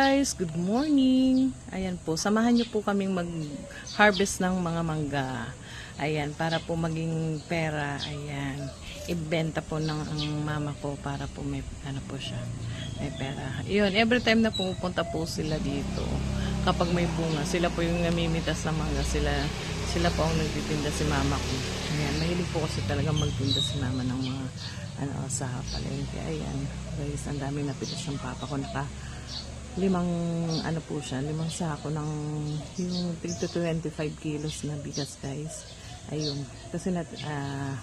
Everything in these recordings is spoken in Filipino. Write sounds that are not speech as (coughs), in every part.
guys, good morning. Ayan po, samahan niyo po kaming mag-harvest ng mga mangga. Ayan, para po maging pera. Ayan, ibenta po ng ang mama ko para po may ano po siya, may pera. Yun, every time na pumupunta po sila dito, kapag may bunga, sila po yung namimitas ng mangga. Sila, sila po ang nagtitinda si mama ko. Ayan, mahilig po kasi talaga magtinda si mama ng mga ano, sa palengke. Ayan, guys, ang daming napitas ng papa ko. Naka, limang, ano po siya, limang sako ng, yung tig to 25 kilos na bigas, guys. Ayun, kasi nat, ah,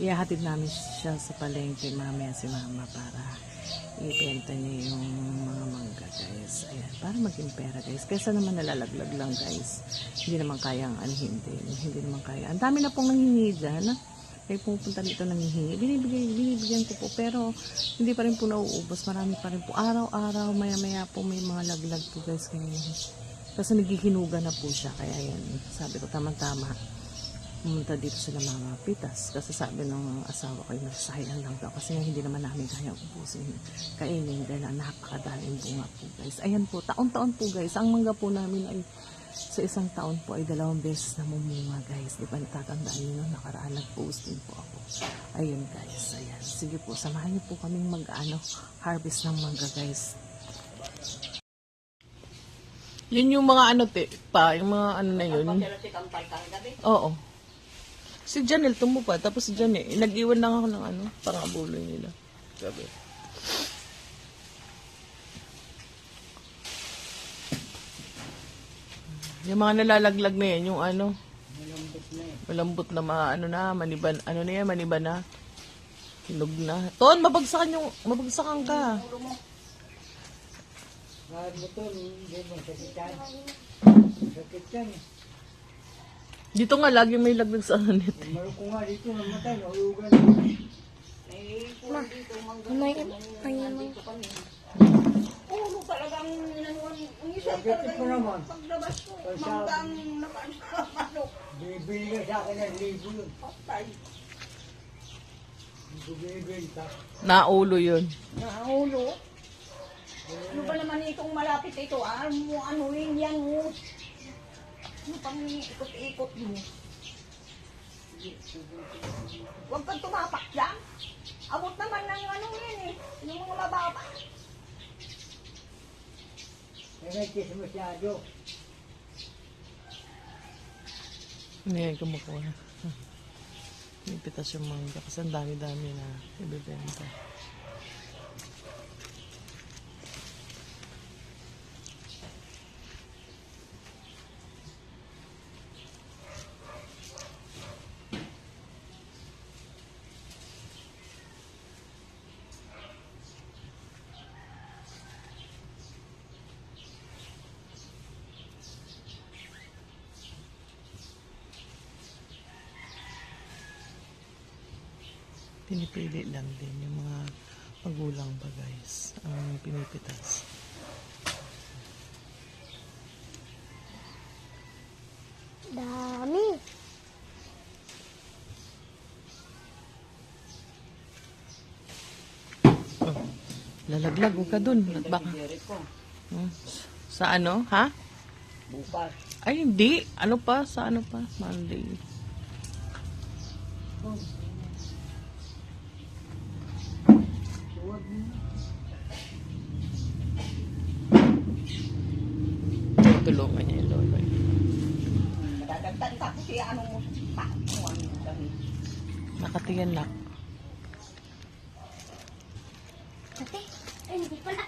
ihahatid namin siya sa palengke mamaya si mama para ibenta niya yung mga mangga, guys. Ayan, para maging pera, guys. Kesa naman nalalaglag lang, guys. Hindi naman kaya ang hindi. Hindi naman kaya. Ang dami na pong nanghingi dyan. May pupunta dito nanghihingi. Binibigay, binibigyan ko po. Pero hindi pa rin po nauubos. Marami pa rin po. Araw-araw, maya-maya po may mga laglag po, guys. Kaya, kasi naghihinuga na po siya. Kaya yan, sabi ko, tamang-tama pumunta dito sila mga pitas kasi sabi ng asawa ko na sayang lang daw kasi hindi naman namin kaya ubusin kainin dahil napakadaling bunga po guys ayan po taon-taon po guys ang mangga po namin ay sa isang taon po ay dalawang beses na mumunga guys di ba natatandaan nyo nakaraan nag-post din po ako ayun guys ayan sige po samahan niyo po kaming mag ano harvest ng mangga guys yun yung mga ano te, pa, yung mga ano na yun. Oo. Si Janel tumupad, tapos si Janel, nag-iwan lang ako ng ano, pangabuloy nila. Gabi. Yung mga nalalaglag na yan, yung ano, malambot na mga ano na, maniban, ano na yan, maniban na. Hinog na. Ton, mabagsakan yung, mabagsakan ka. Dito nga lagi may laglag sa anit. May, may, may, Ulo talagang nanuwan. Ang isa talagang paglabas ko. Manggang nakaan sa manok. Bibili ka sa akin ng libo yun. Patay. Ko. Naulo yun. Naulo. Ano ba naman itong malapit ito? Ah, mo ano yun yan mo. Ano pang ikot-ikot mo? Huwag kang tumapak dyan. Abot naman ng ano yan eh. Yung mga mababa. Eh, (laughs) may kiss masyado. Hindi, kumukuha. May pitas yung mangga kasi ang dami-dami na ibibenta. Pinipili lang din yung mga magulang ba guys ang pinipitas. dami. Oh, lalaglag, huwag ka dun. At baka, Hmm. Sa ano, ha? Bukas. Ay, hindi. Ano pa? Sa ano pa? Monday. Tulungan niya yung lolo. Ano mo. Pa, mo ano dami. Nakatiyan na. Ate, ay, hindi pala.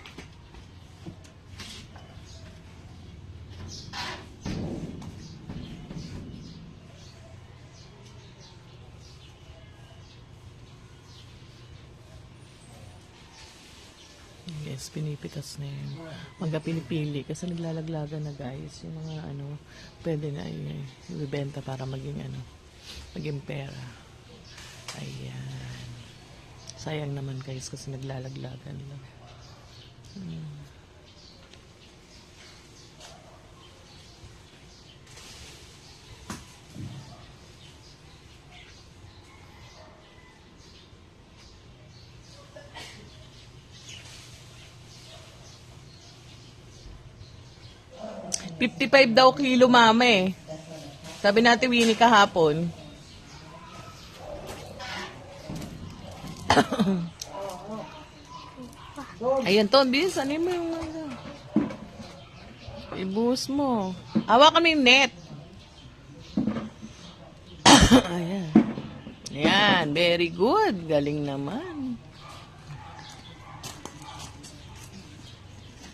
Yes, pinipitas na yun. Mga pinipili kasi naglalaglagan na guys. Yung mga ano, pwede na ibibenta para maging ano, maging pera. Ayan. Sayang naman guys kasi naglalaglagan lang. Hmm. 55 daw kilo mama eh. Sabi natin Winnie kahapon. (coughs) Ayan, Ton, bilis. Ano mo yung? Ibuhos mo. Mo yung net. (coughs) Ayan. Ayan, very good. Galing naman.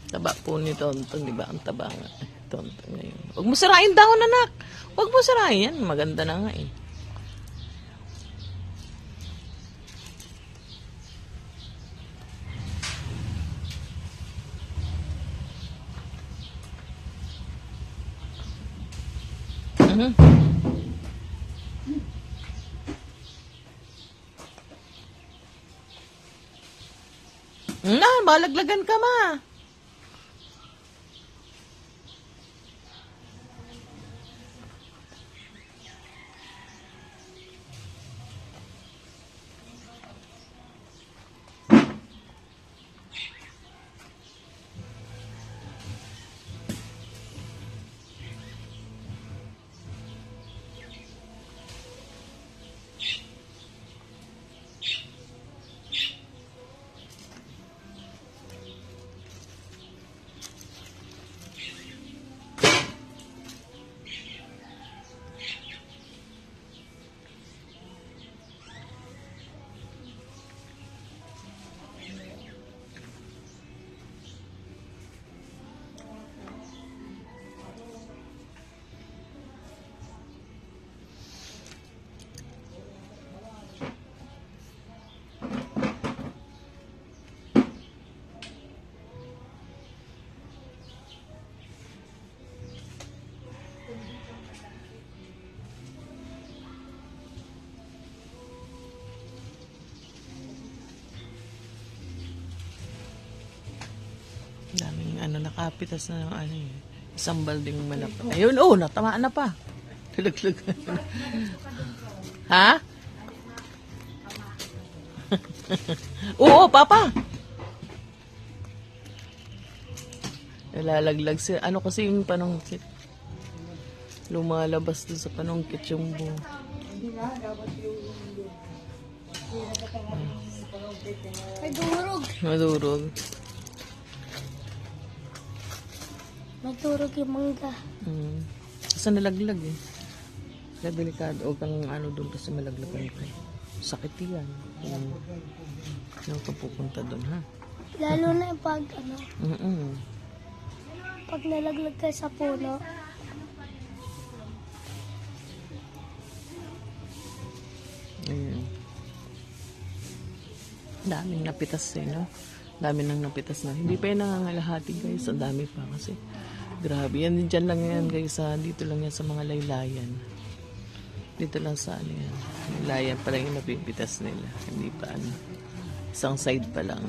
Taba po ni Tonton, di ba? Ang taba nga. Tonton ngayon. Huwag mo sirain dahon, anak. Huwag mo sirain yan. Maganda na nga eh. Mhm. Na, malaglagan ka ma. Ano nakapitas na ng ano eh. Isang balding malapit. Ayun, oh, natamaan na pa. Tulaglag. ha? (laughs) Oo, papa. Nalalaglag si ano kasi yung panungkit. Lumalabas doon sa panungkit yung buo. May durog. Madurog. May durog yung mangga. Mm. Kasi nalaglag eh. Kaya delikado. Huwag kang ano doon kasi malaglagan ko. Sakit yan. Kung Huwag ka pupunta doon ha. Lalo na yung pag, ano, Mm-mm. pag nalaglag ka sa puno. Ayun. Daming napitas eh, no? Dami nang napitas na. Hindi pa yan nangangalahati guys. Ang dami pa kasi. Grabe. Yan, dyan lang yan guys. Sa, dito lang yan sa mga laylayan. Dito lang sa ano yan. Laylayan pa lang yung napipitas nila. Hindi pa ano. Isang side pa lang.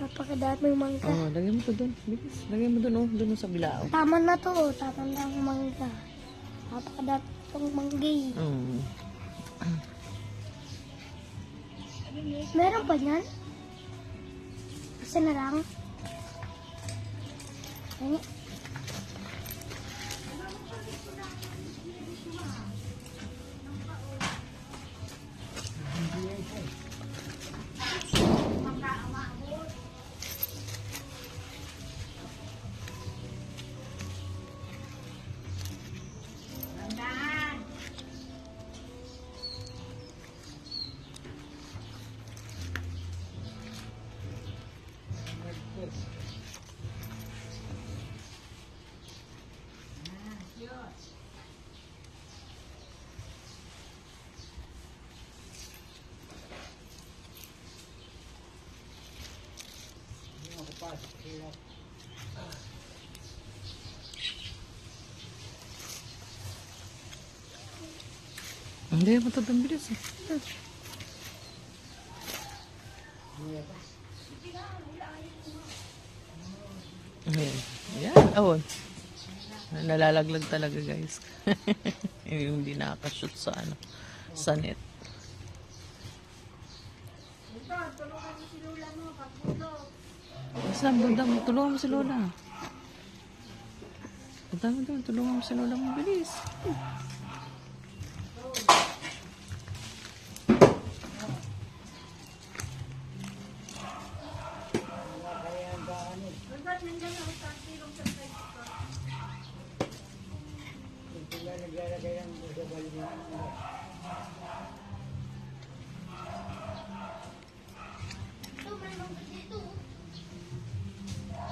Napakadaming mangga. Oh, lagay mo to doon. Bilis. Lagay mo doon, oh. Doon sa bilao. Tama na to, oh. tama na ang mangga. Napakadami itong manggay. Mm. Meron pa niyan? Isa na lang. Ay, Hindi, matandang bilis eh. Ayan. Oh. nalalaglag talaga guys. (laughs) yung hindi nakakashoot sa ano, sa net. Basta, banda mo, tulungan mo si Lola. Banda mo doon, tulungan mo si Lola mo, bilis. Sa